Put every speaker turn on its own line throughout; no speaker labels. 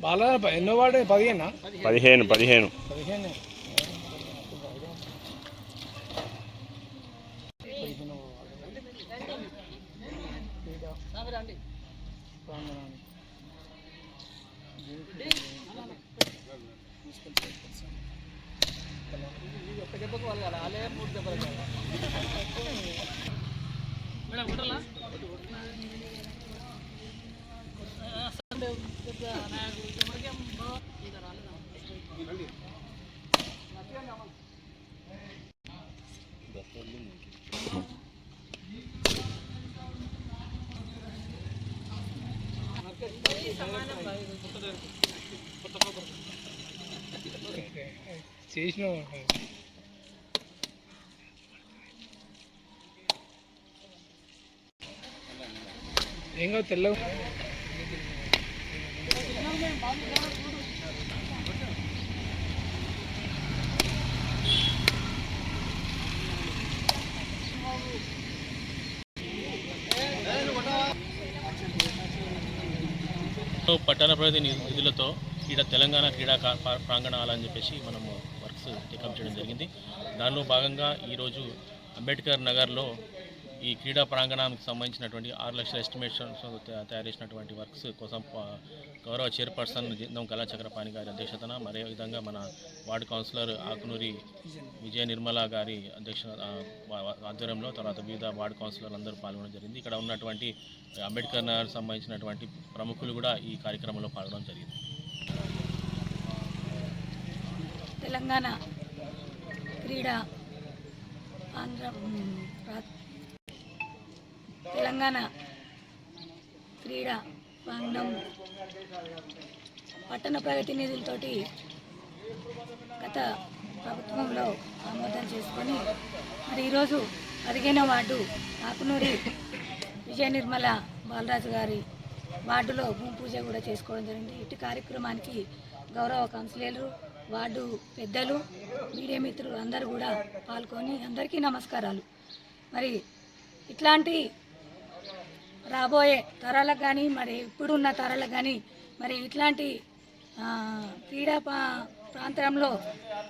బాగా ఎన్నో వాడే? పదిహేనా?
పదిహేను పదిహేను.
పదిహేను. చేసిన ఏం కాదు తెల్ల తెల్లగా
పట్టణ ప్రగతి నిధులతో క్రీడా తెలంగాణ క్రీడా కా- ప్రా- ప్రాంగణాలని చెప్పేసి మనము వర్క్స్ టేకప్ చేయడం జరిగింది. దానిలో భాగంగా ఈరోజు అంబేద్కర్ నగర్లో ఈ క్రీడా ప్రాంగణానికి సంబంధించినటువంటి ఆరు లక్షల ఎస్టిమేషన్స్ తయారు చేసినటువంటి వర్క్స్ కోసం గౌరవ చైర్పర్సన్ జిందం కళాచక్రపాణి గారి అధ్యక్షతన మరే విధంగా మన వార్డు కౌన్సిలర్ ఆకునూరి విజయ నిర్మల గారి అధ్యక్ష ఆధ్వర్యంలో తర్వాత వివిధ వార్డు కౌన్సిలర్లు అందరూ పాల్గొనడం జరిగింది. ఇక్కడ ఉన్నటువంటి అంబేద్కర్ నగర్ సంబంధించినటువంటి ప్రముఖులు కూడా ఈ కార్యక్రమంలో పాల్గొనడం జరిగింది.
తెలంగాణ క్రీడా ఆంధ్ర తెలంగాణ క్రీడా ప్రాంగణం పట్టణ ప్రగతి నిధులతోటి గత ప్రభుత్వంలో ఆమోదం చేసుకొని మరి ఈరోజు పదిహేనవ వార్డు ఆకునూరి విజయ నిర్మల బాలరాజు గారి వార్డులో భూమి పూజ కూడా చేసుకోవడం జరిగింది. ఇటు కార్యక్రమానికి గౌరవ కౌన్సిలర్లు వార్డు పెద్దలు మీడియా మిత్రులు అందరూ కూడా పాల్గొని అందరికీ నమస్కారాలు. మరి ఇట్లాంటి రాబోయే తరాలకు కానీ మరి ఇప్పుడున్న తరాలకు కానీ మరి ఇట్లాంటి క్రీడా పా- ప్రాంతంలో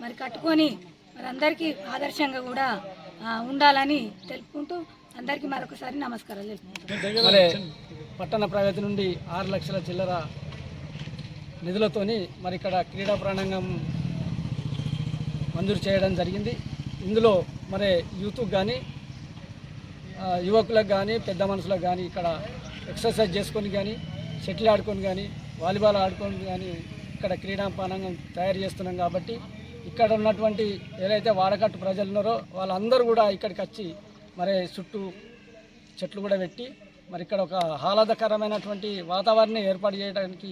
మరి కట్టుకొని మరి అందరికీ ఆదర్శంగా కూడా ఉండాలని తెలుపుకుంటూ అందరికీ మరొకసారి నమస్కారాలు తెలుపుకుంటున్నాను.
మరి పట్టణ ప్రగతి నుండి ఆరు లక్షల చిల్లర నిధులతోని మరి ఇక్కడ క్రీడా ప్రాణాంగం మంజూరు చేయడం జరిగింది ఇందులో మరి యూత్కి కానీ యువకులకు కానీ పెద్ద మనుషులకు కానీ ఇక్కడ ఎక్సర్సైజ్ చేసుకొని కానీ షటిల్ ఆడుకొని కానీ వాలీబాల్ ఆడుకొని కానీ ఇక్కడ క్రీడా తయారు చేస్తున్నాం కాబట్టి ఇక్కడ ఉన్నటువంటి ఏదైతే వాడకట్టు ప్రజలు ఉన్నారో వాళ్ళందరూ కూడా ఇక్కడికి వచ్చి మరి చుట్టూ చెట్లు కూడా పెట్టి మరి ఇక్కడ ఒక ఆహ్లాదకరమైనటువంటి వాతావరణం ఏర్పాటు చేయడానికి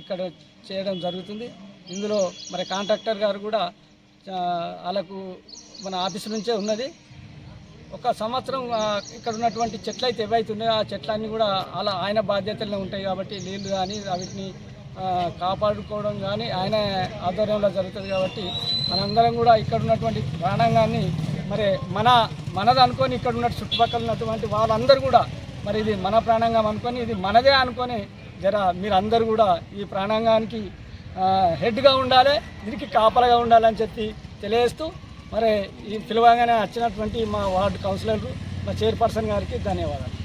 ఇక్కడ చేయడం జరుగుతుంది. ఇందులో మరి కాంట్రాక్టర్ గారు కూడా వాళ్ళకు మన ఆఫీస్ నుంచే ఉన్నది. ఒక సంవత్సరం ఇక్కడ ఉన్నటువంటి చెట్లు అయితే ఏవైతే ఉన్నాయో ఆ చెట్లన్నీ కూడా అలా ఆయన బాధ్యతలనే ఉంటాయి కాబట్టి నీళ్ళు కానీ వాటిని కాపాడుకోవడం కానీ ఆయన ఆధ్వర్యంలో జరుగుతుంది కాబట్టి మనందరం కూడా ఇక్కడ ఉన్నటువంటి ప్రాణాంగాన్ని మరి మన మనది అనుకొని ఇక్కడ ఉన్న చుట్టుపక్కల ఉన్నటువంటి వాళ్ళందరూ కూడా మరి ఇది మన ప్రాణాంగం అనుకొని ఇది మనదే అనుకొని జర మీరందరూ కూడా ఈ ప్రాణాంగానికి హెడ్గా ఉండాలి దీనికి కాపలగా ఉండాలని చెప్పి తెలియజేస్తూ మరి ఈ పిలవగానే వచ్చినటువంటి మా వార్డు కౌన్సిలర్లు మా చైర్పర్సన్ గారికి ధన్యవాదాలు.